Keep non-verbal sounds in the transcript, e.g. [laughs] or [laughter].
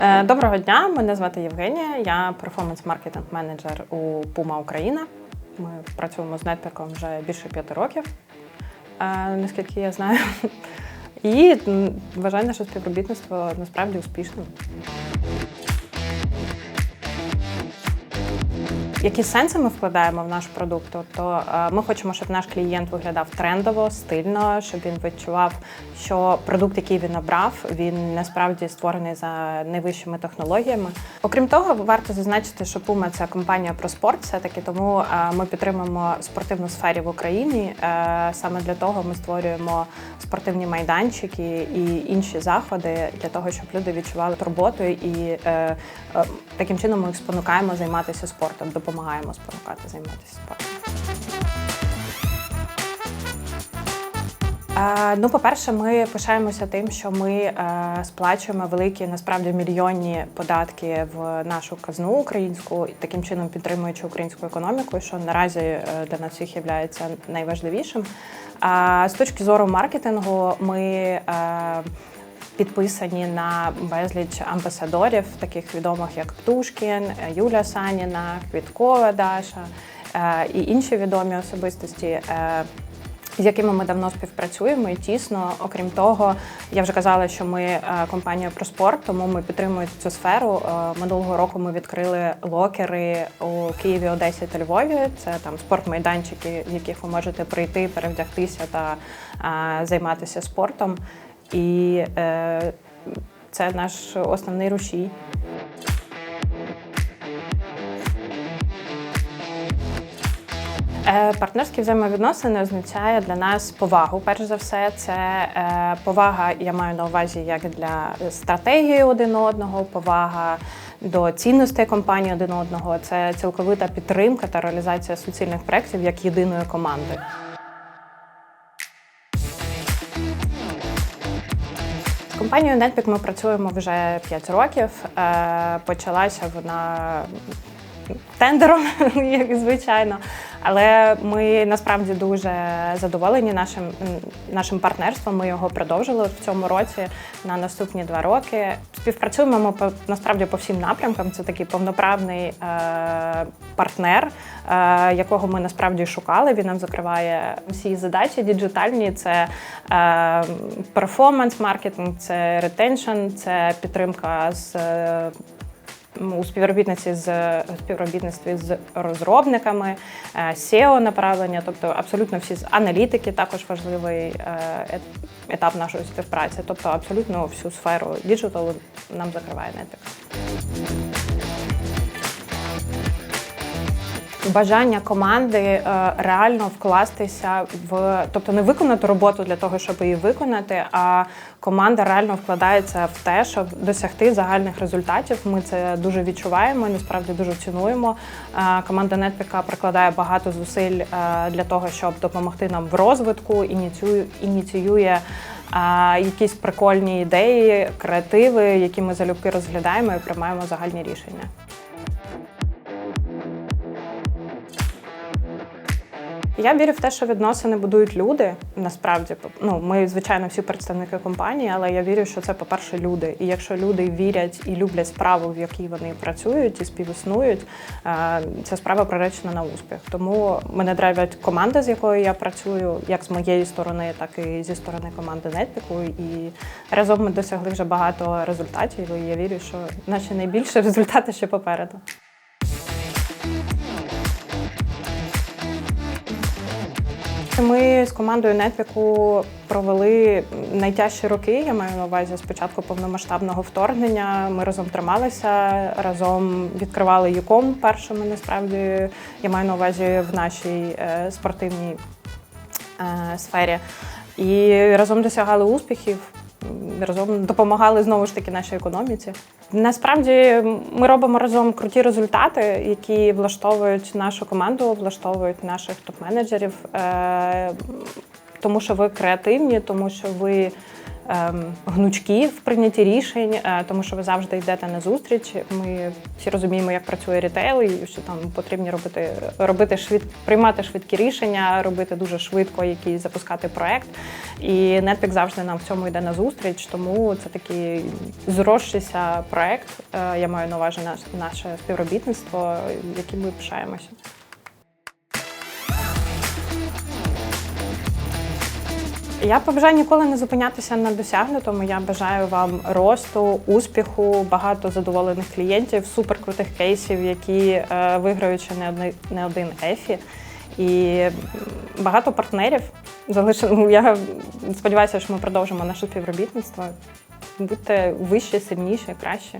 Доброго дня, мене звати Євгенія. Я перформанс-маркетинг менеджер у Puma Україна. Ми працюємо з нетпіком вже більше п'яти років, е, наскільки я знаю. [laughs] І вважаю наше співробітництво насправді успішним. Які сенси ми вкладаємо в наш продукт? Тобто е, ми хочемо, щоб наш клієнт виглядав трендово, стильно, щоб він відчував, що продукт, який він обрав, він насправді створений за найвищими технологіями. Окрім того, варто зазначити, що Puma – це компанія про спорт, все таки тому е, ми підтримуємо спортивну сфері в Україні. Е, Саме для того ми створюємо спортивні майданчики і інші заходи для того, щоб люди відчували турботу і таким чином ми їх спонукаємо займатися спортом, допомагаємо спонукати займатися спортом. Е, Ну, по-перше, ми пишаємося тим, що ми е, сплачуємо великі, насправді мільйонні податки в нашу казну українську, таким чином підтримуючи українську економіку, що наразі е, для нас всіх є найважливішим. А з точки зору маркетингу, ми підписані на безліч амбасадорів, таких відомих як Птушкін, Юля Саніна, Квіткова Даша е, і інші відомі особистості. е, з якими ми давно співпрацюємо і тісно. Окрім того, я вже казала, що ми е, компанія про спорт, тому ми підтримуємо цю сферу. Минулого року ми відкрили локери у Києві, Одесі та Львові. Це там спортмайданчики, в яких ви можете прийти, перевдягтися та е, займатися спортом. І е, це наш основний рушій. Е, Партнерські взаємовідносини означає для нас повагу. Перш за все, це е, повага, я маю на увазі як для стратегії один одного, повага до цінностей компанії один одного. Це цілковита підтримка та реалізація суцільних проєктів як єдиної команди. З компанією Netpeak ми працюємо вже 5 років. Е, Почалася вона тендером, [laughs] як звичайно. Але ми насправді дуже задоволені нашим, нашим партнерством. Ми його продовжили в цьому році на наступні два роки. Співпрацюємо ми по насправді по всім напрямкам. Це такий повноправний е, партнер, е, якого ми насправді шукали. Він нам закриває всі задачі діджитальні. Це е, перформанс-маркетинг, це ретеншн, це підтримка з. У співробітниці з співробітництві з розробниками, е, SEO направлення, тобто абсолютно всі з аналітики також важливий е, етап нашої співпраці. Тобто абсолютно всю сферу діджиталу нам закриває Netpeak. Бажання команди е, реально вкластися в, тобто не виконати роботу для того, щоб її виконати, а команда реально вкладається в те, щоб досягти загальних результатів. Ми це дуже відчуваємо, насправді дуже цінуємо. Е, Команда Netpeak прикладає багато зусиль е, для того, щоб допомогти нам в розвитку, ініціює, якісь прикольні ідеї, креативи, які ми залюбки розглядаємо і приймаємо загальні рішення. Я вірю в те, що відносини будують люди. Насправді, ну ми звичайно всі представники компанії, але я вірю, що це, по-перше, люди. І якщо люди вірять і люблять справу, в якій вони працюють і співіснують, е, ця справа приречена на успіх. Тому мене драйвить команда, з якою я працюю, як з моєї сторони, так і зі сторони команди Нетпіку. І разом ми досягли вже багато результатів. І я вірю, що наші найбільші [laughs] результати ще попереду. Ми з командою Нетпіку провели найтяжчі роки. Я маю на увазі спочатку повномасштабного вторгнення. Ми разом трималися, разом відкривали ЮКОМ першими. Насправді я маю на увазі в нашій е, спортивній е, сфері. І разом досягали успіхів. Разом допомагали знову ж таки нашій економіці. Насправді ми робимо разом круті результати, які влаштовують нашу команду, влаштовують наших топ-менеджерів, е, тому що ви креативні, тому що ви гнучкі в прийнятті рішень, е, тому що ви завжди йдете на зустріч. Ми всі розуміємо, як працює рітейл, і що там потрібно робити, робити швид, приймати швидкі рішення, робити дуже швидко якийсь запускати проект. І Netflix завжди нам в цьому йде на зустріч, тому це такий зросшийся проект. Е, Я маю на увазі наш, наше співробітництво, яким ми пишаємося. Я побажаю ніколи не зупинятися на досягнутому. Я бажаю вам росту, успіху, багато задоволених клієнтів, суперкрутих кейсів, які е, виграють ще не один, ефі. І багато партнерів. Залишимо. Я сподіваюся, що ми продовжимо наше співробітництво. Будьте вище, сильніше, краще.